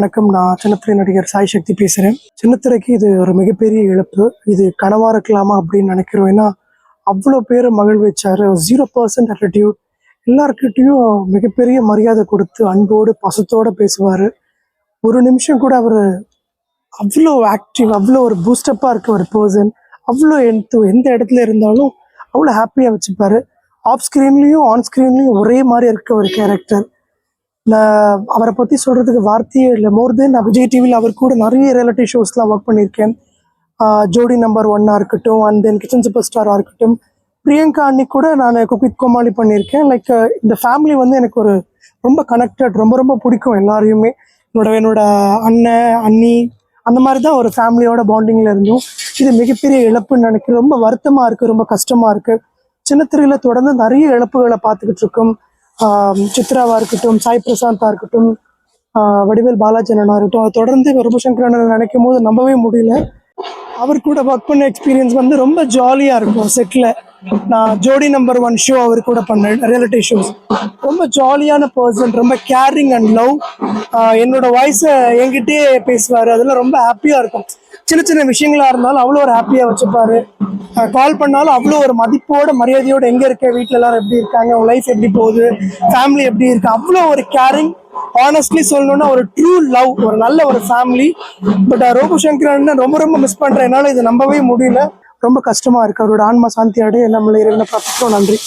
வணக்கம். நான் சின்னத்திரை நடிகர் சாய் சக்தி பேசுகிறேன் சின்னத்திரைக்கு இது ஒரு மிகப்பெரிய இழப்பு. இது கனவா இருக்கலாமா அப்படின்னு நினைக்கிறோம். ஏன்னா அவ்வளோ பேர் மகிழ்விச்சாரு. ஜீரோ பர்சன்ட் அட்டிடியூட் எல்லாருக்கிட்டையும் மிகப்பெரிய மரியாதை கொடுத்து அன்போடு பசத்தோடு பேசுவார். ஒரு நிமிஷம் கூட அவர் அவ்வளோ ஆக்டிவ் அவ்வளோ ஒரு பூஸ்டப்பாக இருக்க ஒரு பர்சன் அவ்வளோ எந்த எந்த இடத்துல இருந்தாலும் அவ்வளோ ஹாப்பியாக வச்சுப்பார். ஆஃப் ஸ்க்ரீன்லேயும் ஆன் ஸ்க்ரீன்லேயும் ஒரே மாதிரி இருக்க ஒரு கேரக்டர் நான் அவரை பற்றி சொல்கிறதுக்கு வார்த்தையே இல்லை. மோர் தென் நான் விஜய் டிவியில் அவர் கூட நிறைய ரியாலிட்டி ஷோஸ்லாம் ஒர்க் பண்ணியிருக்கேன். ஜோடி நம்பர் ஒன்னாக இருக்கட்டும் அண்ட் தென் கிச்சன் சூப்பர் ஸ்டாராக இருக்கட்டும். பிரியங்கா அன்னி கூட நான் குக்வித் கோமாளி பண்ணியிருக்கேன். லைக் இந்த ஃபேமிலி வந்து எனக்கு ஒரு ரொம்ப கனெக்டட் ரொம்ப ரொம்ப பிடிக்கும் எல்லாரையுமே. என்னோட என்னோட அண்ணன் அண்ணி அந்த மாதிரி தான் ஒரு ஃபேமிலியோட பாண்டிங்கில் இருந்தோம். இது மிகப்பெரிய இழப்புன்னு நினைக்கிறேன். ரொம்ப வருத்தமாக இருக்குது ரொம்ப கஷ்டமாக இருக்குது சின்னத்திரையில தொடர்ந்து நிறைய இழப்புகளை பார்த்துக்கிட்டு இருக்கோம். சித்ராவா இருக்கட்டும் சாய் பிரசாந்தா இருக்கட்டும் வடிவேல் பாலாஜி அண்ணனா இருக்கட்டும் அதை தொடர்ந்து ரூபசங்கர் அண்ணன் நினைக்கும் போது நம்பவே முடியல. அவர் கூட ஒர்க் பண்ண எக்ஸ்பீரியன்ஸ் வந்து ரொம்ப ஜாலியாக இருக்கும் செட்டில் நான் ஜோடி நம்பர் ஒன் ஷோ அவர் கூட பண்ணேன் ரியாலிட்டி ஷோஸ் ரொம்ப ஜாலியான பர்சன் ரொம்ப கேரிங் அண்ட் லவ் என்னோட வாய்ஸை என்கிட்டயே பேசுவார். அதெல்லாம் ரொம்ப ஹாப்பியாக இருக்கும். சின்ன சின்ன விஷயங்களா இருந்தாலும் அவ்வளோ ஒரு ஹாப்பியாக வச்சுப்பாரு. கால் பண்ணாலும் அவ்வளோ ஒரு மதிப்போட மரியாதையோட எங்கே இருக்க? வீட்டில் எல்லாரும் எப்படி இருக்காங்க? உங்க லைஃப் எப்படி போகுது? ஃபேமிலி எப்படி இருக்கு? அவ்வளோ ஒரு கேரிங் ஆனஸ்ட்லி சொல்லணும்னா ஒரு ட்ரூ லவ் ஒரு நல்ல ஒரு ஃபேமிலி பட் ரோபு சங்கரன் ரொம்ப ரொம்ப மிஸ் பண்ணுறேன் என்னால் இதை நம்பவே முடியல. ரொம்ப கஷ்டமா இருக்கு. அவரோட ஆன்மா சாந்தி அடைய நம்மள இறைவனை பார்த்துக்கிறோம் நன்றி.